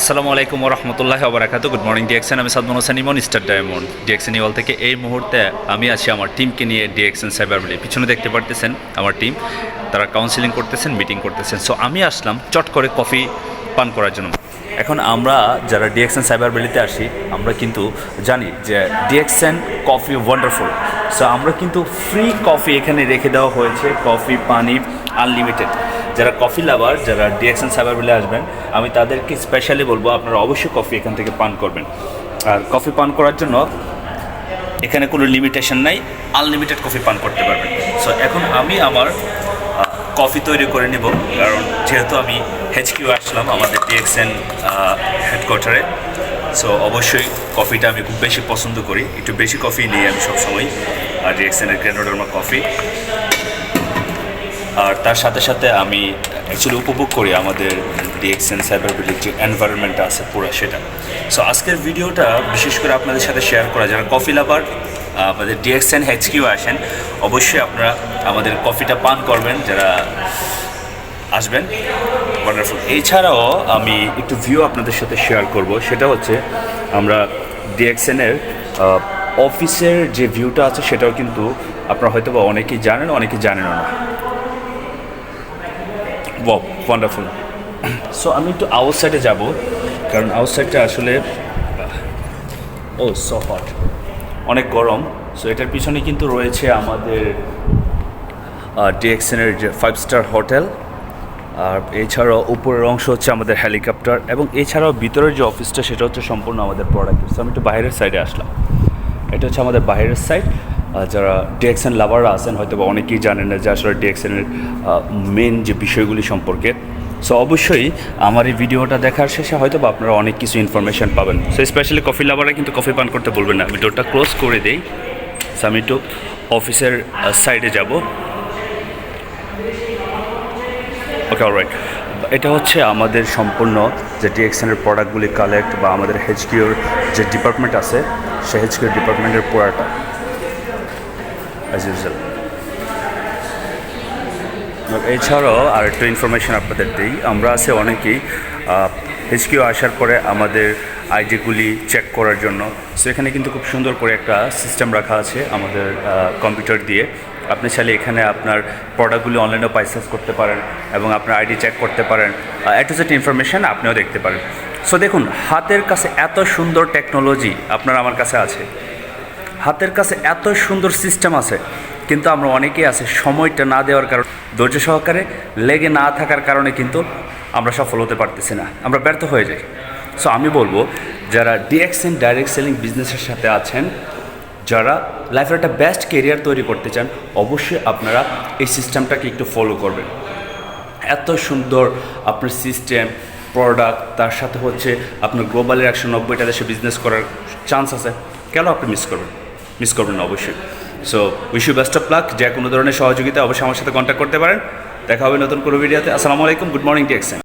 আসসালামু আলাইকুম রহমতুল্লাহ আবরাকাত গুড মর্নিং ডিএক্সেন আমি Sadman Hossain, Emon star diamond. DXN ইওয়াল থেকে এই মুহূর্তে আমি আছি আমার টিমকে নিয়ে ডিএক্সেন সাইবার বলে পিছনে দেখতে পারতেছেন আমার টিম। তারা কাউন্সিলিং করতেছেন মিটিং করতেছেন। সো আমি আসলাম চট করে কফি পান করার জন্য। এখন আমরা যারা ডিএক্সেন সাইবার ভ্যালিতে আসি, আমরা কিন্তু জানি যে ডিএক্সেন কফি ওয়ান্ডারফুল সো আমরা কিন্তু ফ্রি কফি এখানে রেখে দেওয়া হয়েছে। কফি পানি আনলিমিটেড যারা কফি লাভার যারা ডিএক্সেন সাইবার ভ্যালি আসবেন, আমি তাদেরকে স্পেশালি বলব, আপনারা অবশ্যই কফি এখান থেকে পান করবেন। আর কফি পান করার জন্য এখানে কোনো লিমিটেশন নাই আনলিমিটেড কফি পান করতে পারবেন। সো এখন আমি আমার কফি তৈরি করে নেব, কারণ যেহেতু আমি হেচকিউ আসলাম আমাদের ডিএক্সএন হেডকোয়ার্টারে সো অবশ্যই কফিটা আমি খুব বেশি পছন্দ করি। একটু বেশি কফি নিই আমি সবসময় আর ডিএক্সএনের গ্র্যানোডার্মা কফি আর তার সাথে সাথে আমি অ্যাকচুয়ালি উপভোগ করি আমাদের ডিএক্সএন সাইবার যে এনভায়রনমেন্ট আছে পুরো সেটা। সো আজকের ভিডিওটা বিশেষ করে আপনাদের সাথে শেয়ার করা, যারা কফি লাভার আমাদের ডিএক্সএন হেচকিউ আসেন, অবশ্যই আপনারা আমাদের কফিটা পান করবেন, যারা আসবেন। ওয়ান্ডারফুল এছাড়াও আমি একটু ভিউ আপনাদের সাথে শেয়ার করব, সেটা হচ্ছে আমরা ডিএক্সএনের অফিসের যে ভিউটা আছে, সেটাও কিন্তু আপনারা হয়তো বা অনেকেই জানেন, অনেকেই জানেনও না। ওয়ান্ডারফুল সো আমি একটু আউটসাইডে যাব, কারণ আউটসাইডটা আসলে ও সো হট অনেক গরম সো এটার পিছনে কিন্তু রয়েছে আমাদের ডিএক্সএনের যে ফাইভ স্টার হোটেল আর এছাড়াও উপরের অংশ হচ্ছে আমাদের হেলিকপ্টার এবং এছাড়াও ভিতরের যে অফিসটা সেটা হচ্ছে সম্পূর্ণ আমাদের প্রোডাক্ট সো আমি একটু বাইরের সাইডে আসলাম। এটা হচ্ছে আমাদের বাইরের সাইড যারা ডিএক্সএন লাভাররা আছেন হয়তো বা অনেকেই জানেন না যে আসলে ডিএক্সএনের মেন যে বিষয়গুলি সম্পর্কে। সো অবশ্যই আমার এই ভিডিওটা দেখার শেষে হয়তো বা আপনারা অনেক কিছু ইনফরমেশন পাবেন। সো স্পেশালি কফি লাভাররা কিন্তু কফি পান করতে বলবেন না। আমি ডোরটা ক্লোজ করে দিই। সো আমি একটু অফিসের সাইডে যাব। ওকে অলরাইট এটা হচ্ছে আমাদের সম্পূর্ণ যে ডিএক্সএনের প্রোডাক্টগুলি কালেক্ট বা আমাদের হেচকিউর যে ডিপার্টমেন্ট আছে সে হেচকিউর ডিপার্টমেন্টের পুরাটা। অ্যাজ ইউজুয়াল এছাড়াও আর একটু ইনফরমেশন আপনাদের দিই। আমরা আছে অনেকেই হেচকিউ আসার পরে আমাদের আইডিগুলি চেক করার জন্য। সো এখানে কিন্তু খুব সুন্দর করে একটা সিস্টেম রাখা আছে আমাদের কম্পিউটার দিয়ে। আপনি চাইলে এখানে আপনার প্রোডাক্টগুলি অনলাইনেও পাইসেস করতে পারেন এবং আপনার আইডি চেক করতে পারেন। এ টু সেট ইনফরমেশান আপনিও দেখতে পারেন। সো দেখুন, হাতের কাছে এত সুন্দর টেকনোলজি আপনার আমার কাছে আছে। হাতের কাছে এত সুন্দর সিস্টেম আছে, কিন্তু আমরা অনেকেই আছে সময়টা না দেওয়ার কারণে, ধৈর্য সহকারে লেগে না থাকার কারণে কিন্তু আমরা সফল হতে পারতেছি না, আমরা ব্যর্থ হয়ে যাই। সো আমি বলব, যারা ডিএক্সএন ডাইরেক্ট সেলিং বিজনেসের সাথে আছেন, যারা লাইফের একটা বেস্ট কেরিয়ার তৈরি করতে চান, অবশ্যই আপনারা এই সিস্টেমটাকে একটু ফলো করবেন। এত সুন্দর আপনার সিস্টেম প্রোডাক্ট তার সাথে হচ্ছে আপনার গ্লোবালের একশো নব্বইটা দেশে বিজনেস করার চান্স আছে, কেন আপনি মিস করবেন? মিস করবেন না অবশ্যই। So wish you best of luck যে কোনো ধরনের সহযোগিতা অবশ্যই আমার সাথে কন্ট্যাক্ট করতে পারেন। দেখা হবে নতুন কোনো ভিডিওতে আসসালামু আলাইকুম। Good morning টেক্সেন